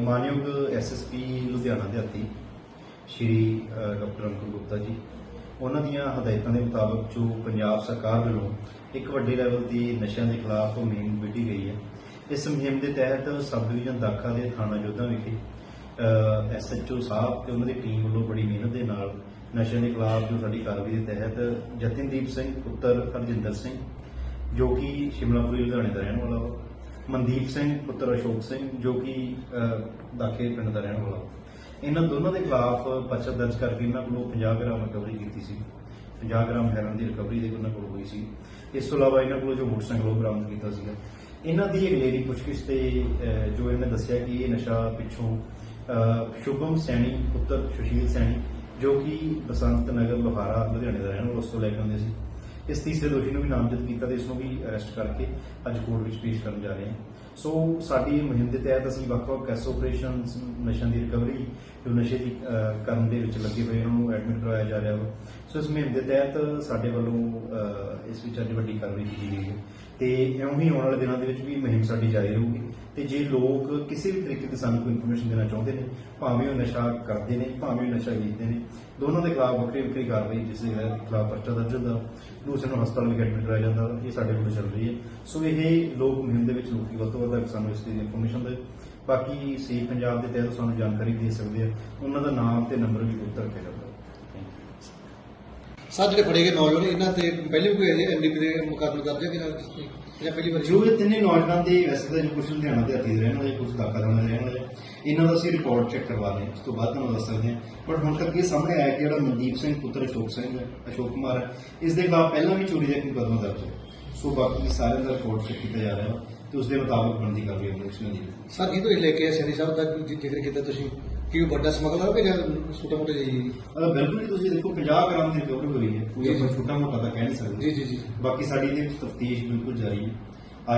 ਮਾਨਯੋਗ ਐਸਐਸਪੀ ਲੁਧਿਆਣਾ ਦੇ ਹੱਥੀ ਸ਼੍ਰੀ ਡਾਕਟਰ ਅੰਕੁਰ ਗੁਪਤਾ ਜੀ, ਉਹਨਾਂ ਦੀਆਂ ਹਦਾਇਤਾਂ ਦੇ ਮੁਤਾਬਕ ਜੋ ਪੰਜਾਬ ਸਰਕਾਰ ਵੱਲੋਂ ਇੱਕ ਵੱਡੇ ਲੈਵਲ ਦੀ ਨਸ਼ਿਆਂ ਦੇ ਖਿਲਾਫ ਮੁਹਿੰਮ ਵਿੱਢੀ ਗਈ ਹੈ, ਇਸ ਮੁਹਿੰਮ ਦੇ ਤਹਿਤ ਸਬ ਡਿਵੀਜ਼ਨ ਦਾਖਾ ਦੇ ਥਾਣਾ ਜੋਧਾ ਵਿਖੇ ਐਸਐਚਓ ਸਾਹਿਬ ਤੇ ਉਹਨਾਂ ਦੀ ਟੀਮ ਵੱਲੋਂ ਬੜੀ ਮਿਹਨਤ ਦੇ ਨਾਲ ਨਸ਼ਿਆਂ ਦੇ ਖਿਲਾਫ ਜੋ ਸਾਡੀ ਕਾਰਵਾਈ ਦੇ ਤਹਿਤ ਜਤਿਨਦੀਪ ਸਿੰਘ, ਪੁੱਤਰ ਹਰਜਿੰਦਰ ਸਿੰਘ, ਜੋ ਕਿ ਸ਼ਿਮਲਾਪੁਰੀ, ਲੁਧਿਆਣੇ ਦਾ ਰਹਿਣ ਵਾਲਾ ਵਾ ਮਨਦੀਪ ਸਿੰਘ ਪੁੱਤਰ ਅਸ਼ੋਕ ਸਿੰਘ ਜੋ ਕਿ ਦਾਖੇ ਪਿੰਡ ਦਾ ਰਹਿਣ ਵਾਲਾ। ਇਹਨਾਂ ਦੋਨਾਂ ਦੇ ਖਿਲਾਫ ਪਰਚਾ ਦਰਜ ਕਰਕੇ ਇਹਨਾਂ ਕੋਲੋਂ 50 ਗ੍ਰਾਮ ਰਿਕਵਰੀ ਕੀਤੀ ਸੀ। 50 ਗ੍ਰਾਮ ਹੈਰਨ ਦੀ ਰਿਕਵਰੀ ਦੇ ਉਹਨਾਂ ਕੋਲ ਹੋਈ ਸੀ। ਇਸ ਤੋਂ ਇਲਾਵਾ ਇਹਨਾਂ ਕੋਲੋਂ ਜੋ ਮੋਟਰਸਾਈਕਲ ਉਹ ਬਰਾਮਦ ਕੀਤਾ ਸੀਗਾ। ਇਹਨਾਂ ਦੀ ਅਗਲੇਰੀ ਪੁੱਛਗਿੱਛ ਤੇ ਅਹ, ਜੋ ਇਹਨੇ ਦੱਸਿਆ ਕਿ ਇਹ ਨਸ਼ਾ ਪਿੱਛੋਂ ਸ਼ੁਭਮ ਸੈਣੀ ਪੁੱਤਰ ਸੁਸ਼ੀਲ ਸੈਣੀ ਜੋ ਕਿ ਬਸੰਤ ਨਗਰ ਲੋਹਾਰਾ ਲੁਧਿਆਣੇ ਦਾ ਰਹਿਣ ਵਾਲਾ ਉਸ ਤੋਂ ਲੈ ਕੇ ਆਉਂਦੇ ਸੀ। ਇਸ ਤੀਸਰੇ ਦੋਸ਼ੀ ਨੂੰ ਵੀ ਨਾਮਜ਼ਦ ਕੀਤਾ ਤੇ ਇਸ ਨੂੰ ਵੀ ਅਰੈਸਟ ਕਰਕੇ ਅੱਜ ਕੋਰਟ ਵਿੱਚ ਪੇਸ਼ ਕਰਨ ਜਾ ਰਹੇ ਹਾਂ। ਸੋ ਸਾਡੀ ਇਹ ਮੁਹਿੰਮ ਦੇ ਤਹਿਤ ਅਸੀਂ ਵੱਖ-ਵੱਖ ਕੈਸ ਆਪਰੇਸ਼ਨਸ, ਨਸ਼ਿਆਂ ਦੀ ਰਿਕਵਰੀ, ਜੋ ਨਸ਼ੇ ਦੀ ਕਰਨ ਦੇ ਵਿੱਚ ਲੱਗੇ ਹੋਏ ਉਹਨਾਂ ਨੂੰ ਐਡਮਿਟ ਕਰਵਾਇਆ ਜਾ ਰਿਹਾ ਵਾ। ਸੋ ਇਸ ਮੁਹਿੰਮ ਦੇ ਤਹਿਤ ਸਾਡੇ ਵੱਲੋਂ ਇਸ ਵਿੱਚ ਅੱਜ ਵੱਡੀ ਕਾਰਵਾਈ ਕੀਤੀ ਗਈ ਹੈ। ਤੇ ਇਉਂ ਹੀ ਆਉਣ ਵਾਲੇ ਦਿਨਾਂ ਦੇ ਵਿੱਚ ਵੀ ਮੁਹਿੰਮ ਸਾਡੀ ਜਾਰੀ ਰਹੂਗੀ। ਤੇ ਜੇ ਲੋਕ ਕਿਸੇ ਵੀ ਤਰੀਕੇ ਦੀ ਸਾਨੂੰ ਕੋਈ ਇਨਫੋਰਮੇਸ਼ਨ ਦੇਣਾ ਚਾਹੁੰਦੇ ਨੇ, ਭਾਵੇਂ ਉਹ ਨਸ਼ਾ ਕਰਦੇ ਨੇ, ਭਾਵੇਂ ਉਹ ਨਸ਼ਾ ਵੇਚਦੇ ਨੇ, ਦੋਨਾਂ ਦੇ ਖਿਲਾਫ ਵੱਖਰੀ ਵੱਖਰੀ ਕਾਰਵਾਈ ਜਿਸ ਦੇ ਖਿਲਾਫ ਪਰਚਾ ਦਰਜ ਹੁੰਦਾ, ਦੂਸਰੇ ਨੂੰ ਹਸਪਤਾਲ ਵਿੱਚ ਐਡਮਿਟ ਕਰਾਇਆ ਜਾਂਦਾ, ਇਹ ਸਾਡੇ ਕੋਲ ਚੱਲ ਰਹੀ ਹੈ। ਸੋ ਇਹ ਲੋਕ ਮੁਹਿੰਮ ਦੇ ਵਿੱਚ ਲੋਕੀ ਵੱਧ ਤੋਂ ਵੱਧ ਸਾਨੂੰ ਇਸ ਦੀ ਇਨਫੋਰਮੇਸ਼ਨ ਦੇ ਬਾਕੀ ਸੀ ਪੰਜਾਬ ਦੇ ਤਹਿਤ ਸਾਨੂੰ ਜਾਣਕਾਰੀ ਦੇ ਸਕਦੇ ਆ। ਉਹਨਾਂ ਦਾ ਨਾਮ ਤੇ ਨੰਬਰ ਵੀ ਉੱਤਰ ਰੱਖਿਆ ਜਾਂਦਾ। ਸਰ ਜਿਹੜੇ ਫੜੇ ਗਏ ਨੌਜਵਾਨ ਇਹਨਾਂ ਤੇ ਪਹਿਲੇ ਵੀ ਕੋਈ ਐਨਡੀਪੀ ਦੇ ਮੁਕਾਬਲੇ ਹੈ ਕਿ ਨਾ ਜਾਂ ਪਹਿਲੀ ਵਾਰ? ਜੋ ਇਹ ਤਿੰਨੇ ਨੌਜਵਾਨ ਦੇ ਵੈਸੇ ਤਾਂ ਜੋ ਕੁਝ ਲੁਧਿਆਣਾ ਦੇ ਹੱਥੀ ਰਹਿਣ ਵਾਲੇ ਕੁਝ ਦਾਖਾ ਦੇ ਰਹਿਣ ਵਾਲੇ ਇਹਨਾਂ ਦਾ ਅਸੀਂ ਰਿਕਾਰਡ ਚੈੱਕ ਕਰਵਾ ਰਹੇ ਹਾਂ ਉਸ ਤੋਂ ਬਾਅਦ ਤੁਹਾਨੂੰ ਦੱਸ ਸਕਦੇ ਹਾਂ। ਬਟ ਹੁਣ ਤੱਕ ਇਹ ਸਾਹਮਣੇ ਆਇਆ ਕਿ ਜਿਹੜਾ ਮਨਦੀਪ ਸਿੰਘ ਪੁੱਤਰ ਅਸ਼ੋਕ ਸਿੰਘ ਹੈ ਅਸ਼ੋਕ ਕੁਮਾਰ ਹੈ ਇਸ ਦੇ ਖਿਲਾਫ ਪਹਿਲਾਂ ਵੀ ਚੋਰੀ ਦਾ ਮੁਕੱਦਮਾ ਦਰਜ ਹੈ। ਸੋ ਬਾਕੀ ਸਾਰਿਆਂ ਦਾ ਰਿਕਾਰਡ ਚੈੱਕ ਕੀਤਾ ਜਾ ਰਿਹਾ ਹੈ ਤੇ ਉਸ ਦੇ ਮੁਤਾਬਕ ਬਣਦੀ ਕਾਰਵਾਈ ਹੋਣੀ ਉਸ ਦੀ ਸਰ ਜੀ ਤੋਂ ਲੈ ਕੇ ਸ਼ਰੀ ਸਾਹਿਬ ਦਾ ਜ਼ਿਕਰ ਕੀਤਾ ਤੁਸੀਂ? ਕਿ ਵੱਡਾ ਸਮਗਲਰ ਹੈ ਕਿ ਜਾਂ ਛੋਟਾ ਮੋਟਾ ਜੀ? ਅਹ ਬਿਲਕੁਲ ਹੀ ਤੁਸੀਂ ਦੇਖੋ 50 ਗ੍ਰਾਮ ਦੀ ਰਿਕਵਰੀ ਹੋਈ ਹੈ। ਕੋਈ ਜੀ, ਆਪਾਂ ਜੀ। ਛੋਟਾ ਮੋਟਾ ਤਾਂ ਕਹਿ ਨਹੀਂ ਜੀ ਸਕਦੇ। ਜੀ ਜੀ ਬਾਕੀ ਸਾਡੀ ਇਹਦੇ ਤਫਤੀਸ਼ ਬਿਲਕੁਲ ਜਾਰੀ ਹੈ।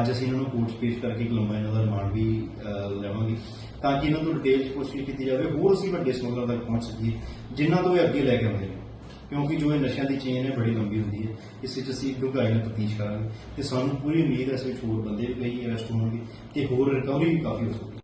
ਅੱਜ ਅਸੀਂ ਇਹਨਾਂ ਨੂੰ ਕੋਰਟ 'ਚ ਪੇਸ਼ ਕਰਕੇ ਇੱਕ ਲੰਬਾ ਇਹਨਾਂ ਦਾ ਰਿਮਾਂਡ ਵੀ ਅਹ, ਲਵਾਂਗੇ। ਤਾਂ ਕਿ ਇਹਨਾਂ ਤੋਂ ਡਿਟੇਲ 'ਚ ਪੁੱਛਗਿੱਛ ਕੀਤੀ ਜਾਵੇ ਹੋਰ ਅਸੀਂ ਵੱਡੇ ਸਮਗਲਰ ਤੱਕ ਪਹੁੰਚ ਸਕੀਏ ਜਿਨ੍ਹਾਂ ਤੋਂ ਇਹ ਅੱਗੇ ਲੈ ਕੇ ਆਉਂਦੇ ਨੇ। ਕਿਉਂਕਿ ਜੋ ਇਹ ਨਸ਼ਿਆਂ ਦੀ ਚੇਨ ਹੈ ਬੜੀ ਲੰਬੀ ਹੁੰਦੀ ਹੈ। ਇਸ ਵਿੱਚ ਅਸੀਂ ਡੂੰਘਾਈ ਨਾਲ ਤਫਤੀਸ਼ ਕਰਾਂਗੇ। ਤੇ ਸਾਨੂੰ ਪੂਰੀ ਉਮੀਦ ਹੈ ਇਸ ਵਿੱਚ ਹੋਰ ਬੰਦੇ ਵੀ ਕਈ ਅਰੈਸਟ ਹੋਣਗੇ ਤੇ ਹੋਰ ਰਿਕਵਰੀ ਵੀ ਕਾਫੀ ਹੋ ਸਕਦੀ ਹੈ।